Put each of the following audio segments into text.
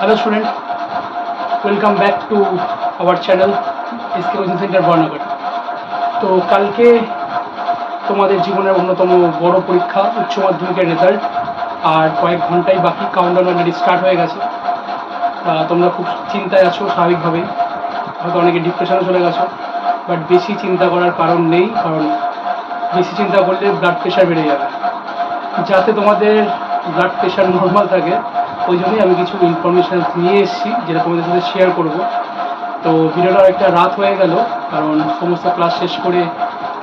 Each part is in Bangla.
Hello student welcome back to our channel SK coaching centre বর্ণাগর তো কালকে তোমাদের জীবনের অন্যতম বড় পরীক্ষা, উচ্চ মাধ্যমিকের রেজাল্ট আর কয়েক ঘন্টাই বাকি কাউন্টার অলরেডি স্টার্ট হয়ে গেছে। তোমরা খুব চিন্তায় আছো স্বাভাবিকভাবেই। হয়তো অনেকে ডিপ্রেশনে চলে গেছো বাট বেশি চিন্তা করার কারণ নেই, কারণ বেশি চিন্তা করলে ব্লাড প্রেশার বেড়ে যাবে। যাতে তোমাদের ব্লাড প্রেশার নর্মাল থাকে ওই জন্যই আমি কিছু ইনফরমেশান নিয়ে এসেছি, যেটা তোমাদের সাথে শেয়ার করব। তো ভিডিওটা একটা রাত হয়ে গেল, কারণ সমস্ত ক্লাস শেষ করে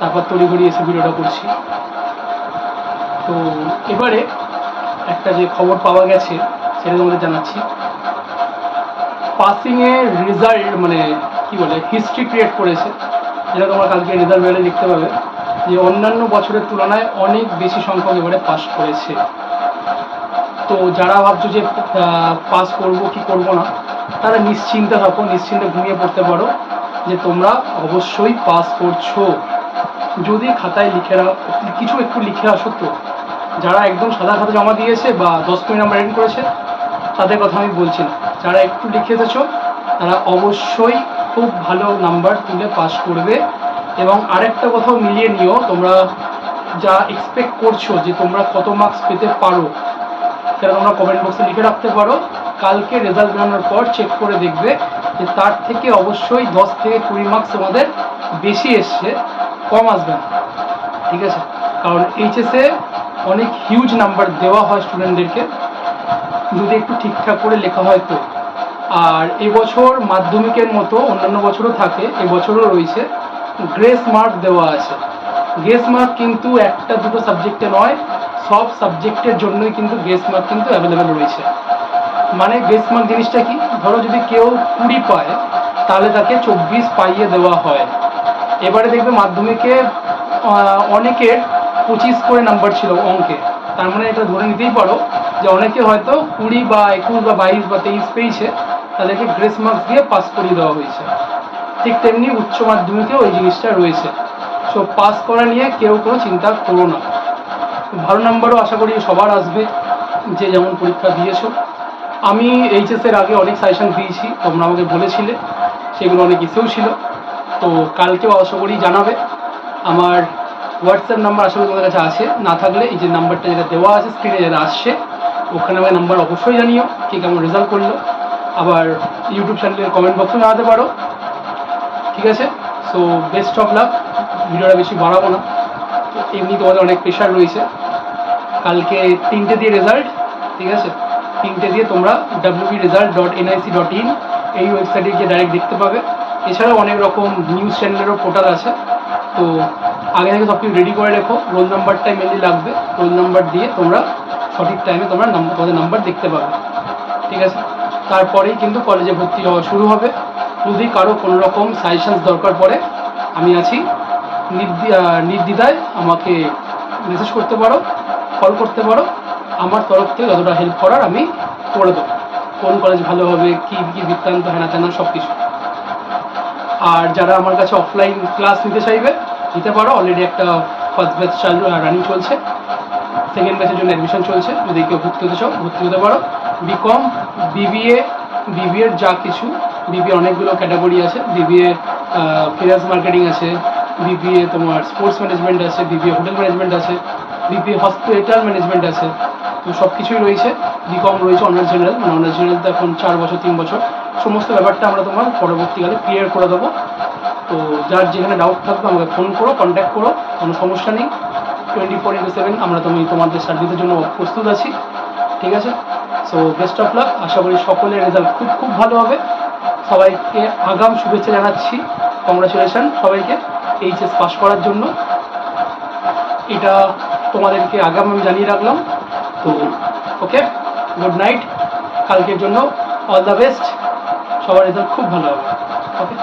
তারপর তড়িঘড়ি এসে ভিডিওটা করছি। তো এবারে একটা যে খবর পাওয়া গেছে, সেটা তোমাদের জানাচ্ছি। পাসিংয়ে রেজাল্ট মানে কি বলে হিস্ট্রি ক্রিয়েট করেছে, যেটা তোমরা কালকে রেজাল্ট বেলে লিখতে পাবে যে অন্যান্য বছরের তুলনায় অনেক বেশি সংখ্যক এবারে পাস করেছে। তো যারা ভাবছ যে পাস করব কি করব না, তারা নিশ্চিন্তে থাকো, নিশ্চিন্তে ঘুমিয়ে পড়তে পারো যে তোমরা অবশ্যই পাস করছ। যদি খাতায় লিখে কিছু একটু লিখে আসো তো। যারা একদম সাদা খাতা জমা দিয়েছে বা দশ কুড়ি নাম্বার এড করেছে, তাদের কথা আমি বলছি না। যারা একটু লিখে এসেছ, তারা অবশ্যই খুব ভালো নাম্বার তুলে পাস করবে। এবং আরেকটা কথাও মিলিয়ে নিও, তোমরা যা এক্সপেক্ট করছ যে তোমরা কত মার্কস পেতে পারো সেটা তোমরা কমেন্ট বক্সে লিখে রাখতে পারো। কালকে রেজাল্ট বেরোনোর পর চেক করে দেখবে যে তার থেকে অবশ্যই দশ থেকে কুড়ি মার্কস তোমাদের বেশি এসছে, কম আসবে না। ঠিক আছে? কারণ এইচএসে অনেক হিউজ নাম্বার দেওয়া হয় স্টুডেন্টদেরকে যদি একটু ঠিকঠাক করে লেখা হয় তো। আর এবছর মাধ্যমিকের মতো অন্যান্য বছরও থাকে, এবছরও রয়েছে। গ্রেস মার্ক দেওয়া আছে। গ্রেস মার্ক কিন্তু একটা দুটো সাবজেক্টে নয় সব সাবজেক্টের জন্যই কিন্তু গ্রেস মার্ক কিন্তু অ্যাভেলেবেল রয়েছে। মানে গ্রেস মার্ক জিনিসটা কি? ধরো যদি কেউ কুড়ি পায়, তাহলে তাকে চব্বিশ পাইয়ে দেওয়া হয়। এবারে দেখবে মাধ্যমিকে অনেকের পঁচিশ করে নাম্বার ছিল অঙ্কে। তার মানে এটা ধরে নিতেই পারো যে অনেকে হয়তো কুড়ি বা একুশ বা বাইশ বা তেইশ পেয়েছে, তাদেরকে গ্রেস মার্কস দিয়ে পাস করিয়ে দেওয়া হয়েছে। ঠিক তেমনি উচ্চ মাধ্যমিকেও ওই জিনিসটা রয়েছে। সো পাস করা নিয়ে কেউ কোনো চিন্তা করো না। ভালো নাম্বারও আশা করি সবার আসবে, যে যেমন পরীক্ষা দিয়েছ। আমি এইচএসের আগে অনেক সাজেশন দিয়েছি, তোমরা আমাকে বলেছিলে, সেগুলো অনেক ইসেও ছিল। তো কালকেও আশা করি জানাবে। আমার হোয়াটসঅ্যাপ নাম্বার করি তোমাদের কাছে আছে। না থাকলে এই যে নাম্বারটা যেটা দেওয়া আছে স্ক্রিনে যেটা আসছে, ওখানে আমাকে নাম্বার অবশ্যই জানিও, কে কেমন রেজাল্ট করল। আবার ইউটিউব চ্যানেলের কমেন্ট বক্সে জানাতে পারো। ঠিক আছে? সো বেস্ট অফ লাক ভিডিওটা বেশি বাড়াবো না। এমনি তোমাদের অনেক প্রেশার রয়েছে। কালকে তিনটে দিয়ে রেজাল্ট ঠিক আছে? তিনটে দিয়ে তোমরা WB result dot NIC dot in এই ওয়েবসাইটে গিয়ে ডাইরেক্ট দেখতে পাবে। এছাড়াও অনেক রকম নিউজ চ্যানেলেরও পোর্টাল আছে। তো আগে থেকে সব কিছু রেডি করে রেখো। রোল নাম্বারটাই মেনলি লাগবে। রোল নাম্বার দিয়ে তোমরা সঠিক টাইমে তোমরা তোমাদের নাম্বার দেখতে পাবে। ঠিক আছে? তারপরেই কিন্তু কলেজে ভর্তি হওয়া শুরু হবে। যদি কারও কোনো রকম সাজেশনস দরকার পড়ে, আমি আছি। নির্দ্বিধায় আমাকে মেসেজ করতে পারো। কল করতে পারো। আমার তরফ থেকে যতটা হেল্প করার আমি করে দেবো। কোন কলেজ ভালো হবে, কী কী বৃত্তান্ত হেনা তেনা সব কিছু আর যারা আমার কাছে অফলাইন ক্লাস নিতে চাইবে, নিতে পারো। অলরেডি একটা ফার্স্ট ব্যাচ চালু রানিং চলছে। সেকেন্ড ব্যাচের জন্য অ্যাডমিশন চলছে। যদি কেউ ভর্তি হতে চাও, ভর্তি হতে পারো। বিকম বিবিএ বিবিএর যা কিছু বিবিএ অনেকগুলো ক্যাটাগরি আছে। বিবিএ ফিনান্স মার্কেটিং আছে। বিবিএ তোমার স্পোর্টস ম্যানেজমেন্ট আছে। বিবিএ হোটেল ম্যানেজমেন্ট আছে। বিবিএ হসপিটাল ম্যানেজমেন্ট আছে। তো সব কিছুই রয়েছে বিকম রয়েছে অনার্স জেনারেল মানে অনার্স জেনারেল তো এখন চার বছর, তিন বছর। সমস্ত ব্যাপারটা আমরা তোমার পরবর্তীকালে ক্লিয়ার করে দেবো। তো যার যেখানে ডাউট থাকবে, আমাকে ফোন করো কন্ট্যাক্ট করো, কোনো সমস্যা নেই। টোয়েন্টি ফোর ইন্টু সেভেন আমরা তুমি তোমাদের সার্ভিসের জন্য প্রস্তুত আছি। ঠিক আছে? সো বেস্ট অফ লাক আশা করি সকলের রেজাল্ট খুব খুব ভালো হবে। সবাইকে আগাম শুভেচ্ছা জানাচ্ছি। কংগ্রাচুলেশন সবাইকে এইচএস পাস করার জন্য। এটা তোমাদেরকে আগাম আমি জানিয়ে রাখলাম। তো ওকে গুড নাইট কালকের জন্য অল দ্য বেস্ট সবার রেজাল্ট খুব ভালো হবে। ওকে